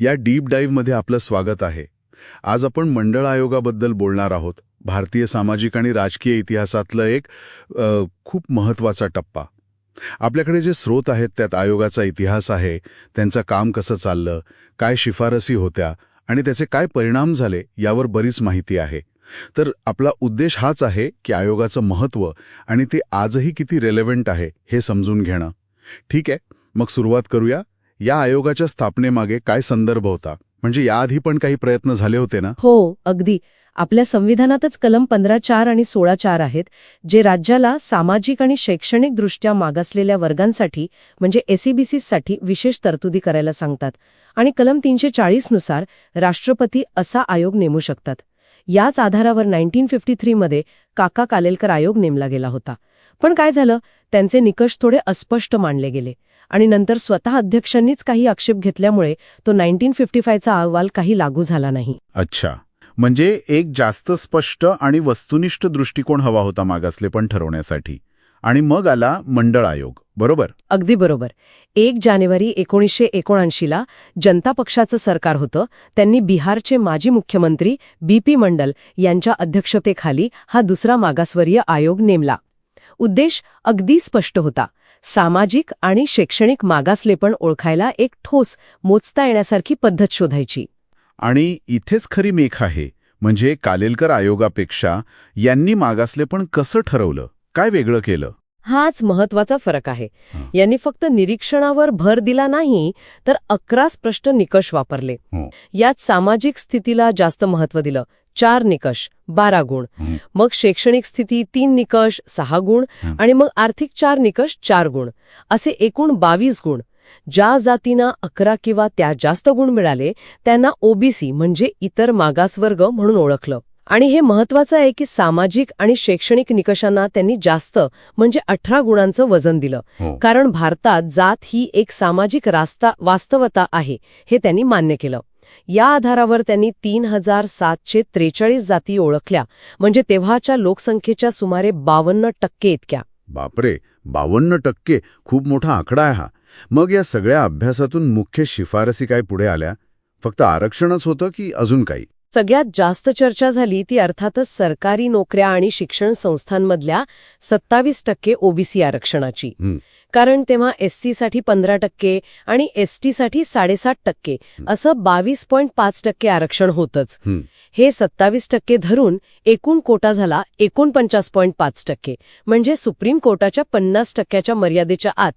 या डीप डाईव्हमध्ये आपलं स्वागत आहे. आज आपण मंडळ आयोगाबद्दल बोलणार आहोत. भारतीय सामाजिक आणि राजकीय इतिहासातलं एक अ, खूप महत्त्वाचा टप्पा. आपल्याकडे जे स्रोत आहेत त्यात आयोगाचा इतिहास आहे त्यांचं काम कसं चाललं काय शिफारसी होत्या आणि त्याचे काय परिणाम झाले यावर बरीच माहिती आहे. तर आपला उद्देश हाच आहे की आयोगाचं महत्त्व आणि ते आजही किती रेलेव्हंट आहे हे समजून घेणं. ठीक आहे मग सुरुवात करूया. या आयोगाच्या स्थापनेमागे काय संदर्भ होता? म्हणजे याआधी पण काही प्रयत्न झाले होते ना? हो अगदी. आपल्या संविधानातच कलम पंधरा चार आणि सोळा चार आहेत जे राज्याला सामाजिक आणि शैक्षणिकदृष्ट्या मागासलेल्या वर्गांसाठी म्हणजे एसीबीसीसाठी विशेष तरतुदी करायला सांगतात. आणि कलम तीनशे चाळीसनुसार राष्ट्रपती असा आयोग नेमू शकतात. याच आधारावर नाईन्टीन फिफ्टी थ्रीमध्ये काका कालेलकर आयोग नेमला गेला होता. पण काय झालं? त्यांचे निकष थोडे अस्पष्ट मानले गेले. आणि नंतर स्वतः अध्यक्षांनीच काही आक्षेप घेतल्यामुळे तो नाईन्टीन फिफ्टी फायचा अहवाल काही लागू झाला नाही. अच्छा. म्हणजे एक जास्त स्पष्ट आणि वस्तुनिष्ठ दृष्टिकोन हवा होता मागासलेपण ठरवण्यासाठी. आणि मग आला मंडळ आयोग. बरोबर? अगदी बरोबर. एक जानेवारी एकोणीसशे एकोणऐंशीला जनता पक्षाचं सरकार होतं. त्यांनी बिहारचे माजी मुख्यमंत्री बी पी मंडल यांच्या अध्यक्षतेखाली हा दुसरा मागासवर्य आयोग नेमला. उद्देश अगदी स्पष्ट होता. सामाजिक आणि शैक्षणिक मागासलेपण ओळखायला एक ठोस मोजता येण्यासारखी पद्धत शोधायची. आणि इथेच खरी मेख आहे म्हणजे कालेलकर आयोगापेक्षा यांनी मागासलेपण कसं ठरवलं? काय वेगळं केलं? हाच महत्त्वाचा फरक आहे. यांनी फक्त निरीक्षणावर भर दिला नाही तर अकरा स्पष्ट निकष वापरले. हो. यात सामाजिक स्थितीला जास्त महत्त्व दिलं. चार निकष बारा गुण. मग शैक्षणिक स्थिती तीन निकष सहा गुण. आणि मग आर्थिक चार निकष चार गुण असे एकूण बावीस गुण ज्या जातींना अकरा किंवा त्या जास्त गुण मिळाले त्यांना ओबीसी म्हणजे इतर मागासवर्ग म्हणून ओळखलं आणि हे महत्वाचं आहे की सामाजिक आणि शैक्षणिक निकषांना त्यांनी जास्त म्हणजे अठरा गुणांचं वजन दिलं हो. कारण भारतात जात ही एक सामाजिक रास्ता वास्तवता आहे हे त्यांनी मान्य केलं या आधारावर त्यांनी तीन हजार सातशे त्रेचाळीस जाती ओळखल्या. म्हणजे तेव्हाच्या लोकसंख्येच्या सुमारे बावन्न टक्के इतक्या. बापरे बावन्न टक्के. खूप मोठा आकडा आहे हा. मग या सगळ्या अभ्यासातून मुख्य शिफारसी काय पुढे आल्या? फक्त आरक्षणच होतं की अजून काही? सगळ्यात जास्त चर्चा झाली ती अर्थातच सरकारी नोकऱ्या आणि शिक्षण संस्थांमधल्या सत्तावीस टक्के ओबीसी आरक्षणाची. कारण तेव्हा एससी साठी पंधरा टक्के आणि एसटी साठी साडेसात टक्के असं बावीस पॉईंट पाच टक्के आरक्षण होतंच हं. सत्तावीस टक्के धरून एकूण कोटा झाला एकोणपन्नास पॉईंट पाच टक्के म्हणजे सुप्रीम कोर्टाच्या पन्नास टक्क्याच्या मर्यादेच्या आत.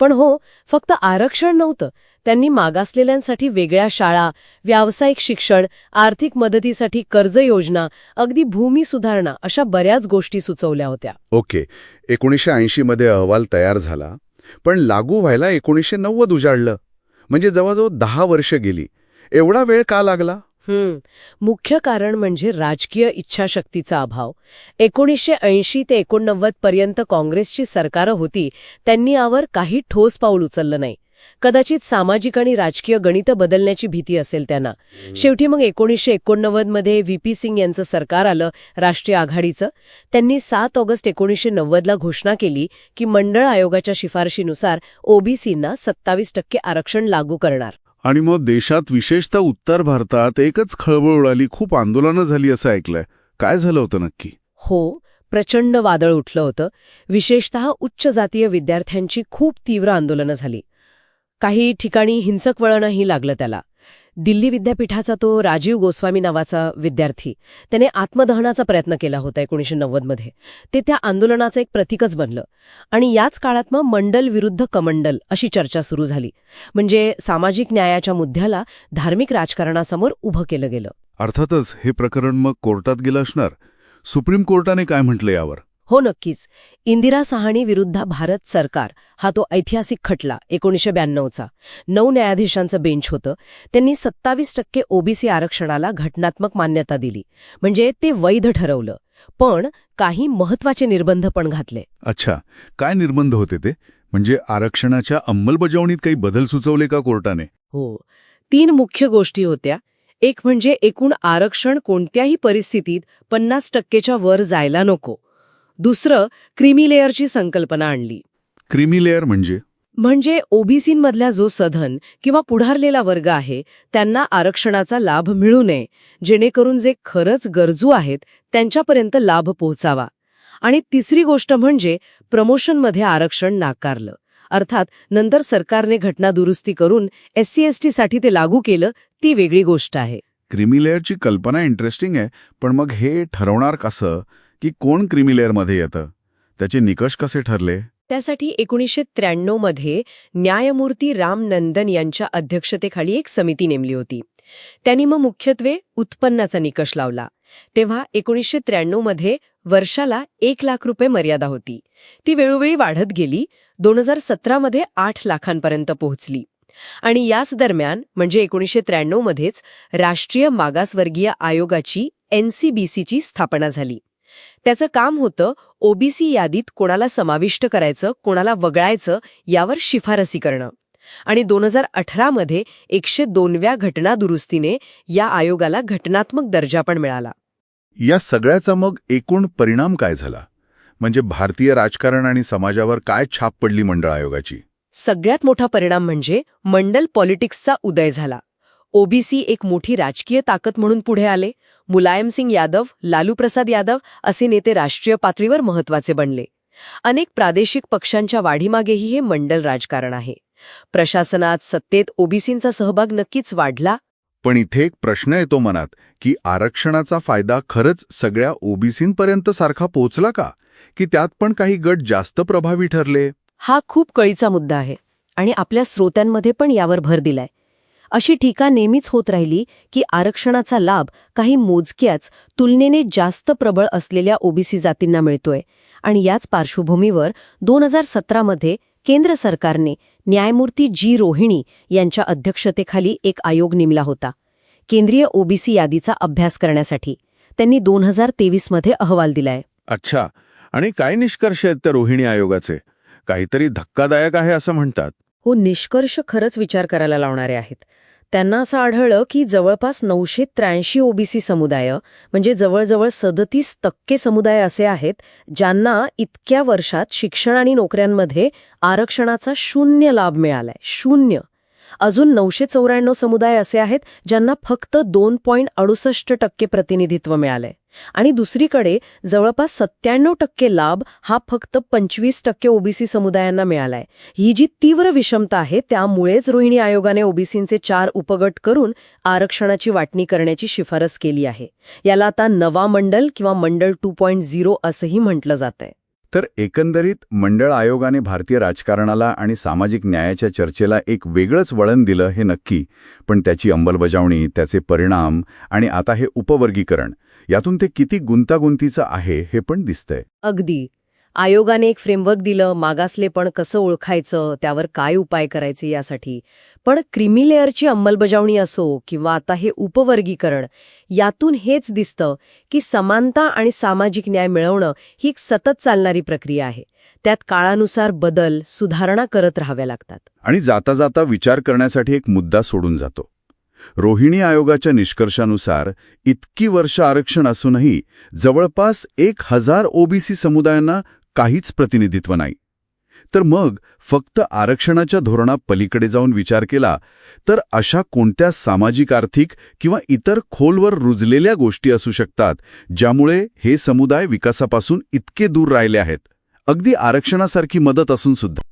पण हो फक्त आरक्षण नव्हतं. त्यांनी मागासलेल्यांसाठी वेगळ्या शाळा व्यावसायिक शिक्षण आर्थिक मदतीसाठी कर्ज योजना अगदी भूमी सुधारणा अशा बऱ्याच गोष्टी सुचवल्या होत्या. ओके. एकोणीसशे ऐंशीमध्ये अहवाल तयार झाला पण लागू व्हायला एकोणीसशे नव्वद उजाडलं. म्हणजे जवळजवळ दहा वर्ष गेली. एवढा वेळ का लागला? हम्म मुख्य कारण म्हणजे राजकीय इच्छाशक्तीचा अभाव. एकोणीसशे ऐंशी ते एकोणनव्वद पर्यंत काँग्रेसची सरकारं होती त्यांनी यावर काही ठोस पाऊल उचललं नाही. कदाचित सामाजिक आणि राजकीय गणित बदलण्याची भीती असेल त्यांना. शेवटी मग एकोणीसशे एकोणनव्वदमध्ये व्ही. पी. सिंग यांचं सरकार आलं राष्ट्रीय आघाडीचं. त्यांनी सात ऑगस्ट एकोणीसशे नव्वदला घोषणा केली की मंडळ आयोगाच्या शिफारशीनुसार ओबीसींना सत्तावीस टक्के आरक्षण लागू करणार. आणि मग देशात विशेषतः उत्तर भारतात एकच खळबळ उडाली खूप आंदोलनं झाली असं ऐकलंय. काय झालं होतं नक्की? हो प्रचंड वादळ उठलं होतं. विशेषतः उच्च जातीय विद्यार्थ्यांची खूप तीव्र आंदोलनं झाली. काही ठिकाणी हिंसक वळणही लागलं त्याला. दिल्ली विद्यापीठाचा तो राजीव गोस्वामी नावाचा विद्यार्थी त्याने आत्मदहनाचा प्रयत्न केला होता एकोणीसशे नव्वदमध्ये ते त्या आंदोलनाचं एक प्रतीकच बनलं. आणि याच काळात मग मंडल विरुद्ध कमंडल अशी चर्चा सुरू झाली. म्हणजे सामाजिक न्यायाच्या मुद्द्याला धार्मिक राजकारणासमोर उभं केलं गेलं. अर्थातच हे प्रकरण मग कोर्टात गेलं असणार? सुप्रीम कोर्टाने काय म्हटलं यावर? हो नक्कीच. इंदिरा साहनी विरुद्ध भारत सरकार हा तो ऐतिहासिक खटला एकोणीसशे ब्याण्णवचा. नऊ न्यायाधीशांचं बेंच होतं. त्यांनी सत्तावीस टक्के ओबीसी आरक्षणाला घटनात्मक मान्यता दिली. म्हणजे ते वैध ठरवलं. पण काही महत्त्वाचे निर्बंध पण घातले. अच्छा. काय निर्बंध होते ते? म्हणजे आरक्षणाच्या अंमलबजावणीत काही बदल सुचवले का कोर्टाने? हो. तीन मुख्य गोष्टी होत्या. एक म्हणजे एकूण आरक्षण कोणत्याही परिस्थितीत पन्नास टक्केच्या वर जायला नको. दुसरं क्रिमी लेअरची संकल्पना आणली. क्रिमी लेअर म्हणजे? म्हणजे ओबीसींमधला जो सधन किंवा पुढारलेला वर्ग आहे त्यांना आरक्षणाचा लाभ मिळू नये जेणेकरून जे खरंच गरजू आहेत त्यांच्यापर्यंत लाभ पोहोचावा. आणि तिसरी गोष्ट म्हणजे प्रमोशनमध्ये आरक्षण नाकारलं. अर्थात नंतर सरकारने घटना दुरुस्ती करून एससी एसटी साठी ते लागू केलं ती वेगळी गोष्ट आहे. क्रिमिलेअरची कल्पना इंटरेस्टिंग आहे पण मग हे ठरवणार कसं? की कोण क्रिमिलेअरमध्ये येतं? त्याचे निकष कसे ठरले? त्यासाठी एकोणीसशे त्र्याण्णवमध्ये न्यायमूर्ती राम नंदन यांच्या अध्यक्षतेखाली एक समिती नेमली होती. त्यांनी मग मुख्यत्वे उत्पन्नाचा निकष लावला. तेव्हा एकोणीसशे त्र्याण्णवमध्ये वर्षाला एक लाख रुपये मर्यादा होती. ती वेळोवेळी वाढत गेली दोन हजार सतरामध्ये आठ लाखांपर्यंत पोहोचली. आणि याच दरम्यान म्हणजे एकोणीसशे त्र्याण्णवमध्येच राष्ट्रीय मागासवर्गीय आयोगाची एनसीबीसीची स्थापना झाली. त्याचं काम होतं ओबीसी यादीत कोणाला समाविष्ट करायचं कोणाला वगळायचं यावर शिफारसी करणं. आणि दोन हजार अठरामध्ये एकशे दोनव्या घटना दुरुस्तीने या आयोगाला घटनात्मक दर्जा पण मिळाला. या सगळ्याचा मग एकूण परिणाम काय झाला? म्हणजे भारतीय राजकारण आणि समाजावर काय छाप पडली मंडळ आयोगाची? सगळ्यात मोठा परिणाम म्हणजे मंडल पॉलिटिक्सचा उदय झाला. ओबीसी एक मोठी राजकीय ताकद म्हणून पुढे आले. मुलायम सिंग यादव लालू प्रसाद यादव असे नेते राष्ट्रीय पातळीवर महत्त्वाचे बनले. अनेक प्रादेशिक पक्षांच्या वाढीमागेही हे मंडल राजकारण आहे. प्रशासनात सत्तेत ओबीसींचा सहभाग नक्कीच वाढला. पण इथे एक प्रश्न येतो मनात की आरक्षणाचा फायदा खरंच सगळ्या ओबीसींपर्यंत सारखा पोचला का? की त्यात पण काही गट जास्त प्रभावी ठरले? हा खूप कळीचा मुद्दा आहे. आणि आपल्या श्रोत्यांमध्ये पण यावर भर दिलाय. अशी टीका नेहमीच होत राहिली की आरक्षणाचा लाभ काही मोजक्याच तुलनेने जास्त प्रबळ असलेल्या ओबीसी जातींना मिळतोय. आणि याच पार्श्वभूमीवर दोन हजार सतरामध्ये केंद्र सरकारने न्यायमूर्ती जी रोहिणी यांच्या अध्यक्षतेखाली एक आयोग नेमला होता. केंद्रीय ओबीसी यादीचा अभ्यास करण्यासाठी. त्यांनी दोन हजार तेवीसमध्ये अहवाल दिलाय. अच्छा. आणि काय निष्कर्ष आहेत त्या रोहिणी आयोगाचे? काहीतरी धक्कादायक आहे असं म्हणतात. हो निष्कर्ष खरंच विचार करायला लावणारे आहेत. त्यांना असं आढळलं की जवळपास नऊशे त्र्याऐंशी ओबीसी समुदाय म्हणजे जवळजवळ सदतीस टक्के समुदाय असे आहेत ज्यांना इतक्या वर्षात शिक्षण आणि नोकऱ्यांमध्ये आरक्षणाचा शून्य लाभ मिळालाय. शून्य. अजून नऊशे चौऱ्याण्णव समुदाय असे आहेत ज्यांना फक्त दोन पॉईंट अडुसष्ट टक्के प्रतिनिधित्व मिळालंय. आणि दुसरीकडे जवळपास सत्त्याण्णव टक्के लाभ हा फक्त पंचवीस टक्के ओबीसी समुदायांना मिळालाय. ही जी तीव्र विषमता आहे त्यामुळेच रोहिणी आयोगाने ओबीसींचे चार उपगट करून आरक्षणाची वाटणी करण्याची शिफारस केली आहे. याला आता नवा मंडल किंवा मंडल टू पॉईंट झिरो असंही म्हटलं जातंय. तर एकंदरीत मंडळ आयोगाने भारतीय राजकारणाला आणि सामाजिक न्यायाच्या चर्चेला एक वेगळंच वळण दिलं हे नक्की पण त्याची अंमलबजावणी त्याचे परिणाम आणि आता हे उपवर्गीकरण यातून ते किती गुंतागुंतीचं आहे हे पण दिसतंय. अगदी. आयोगाने एक फ्रेमवर्क दिलं मागासलेपण कसं ओळखायचं त्यावर काय उपाय करायचे यासाठी. पण क्रिमिलेअरची अंमलबजावणी असो किंवा आता हे उपवर्गीकरण यातून हेच दिसतं की समानता आणि सामाजिक न्याय मिळवणं ही एक सतत चालणारी प्रक्रिया आहे. त्यात काळानुसार बदल सुधारणा करत राहाव्या लागतात. आणि जाता जाता विचार करण्यासाठी एक मुद्दा सोडून जातो. रोहिणी आयोगाच्या निष्कर्षानुसार इतकी वर्ष आरक्षण असूनही जवळपास एक हजार ओबीसी समुदायांना काहीच प्रतिनिधित्व नाही. तर मग फक्त आरक्षणाच्या धोरणा पलीकडे जाऊन विचार केला तर अशा कोणत्या सामाजिक आर्थिक किंवा इतर खोलवर रुजलेल्या गोष्टी असू शकतात ज्यामुळे हे समुदाय विकासापासून इतके दूर राहिले आहेत? अगदी आरक्षणासारखी मदत असून सुद्धा.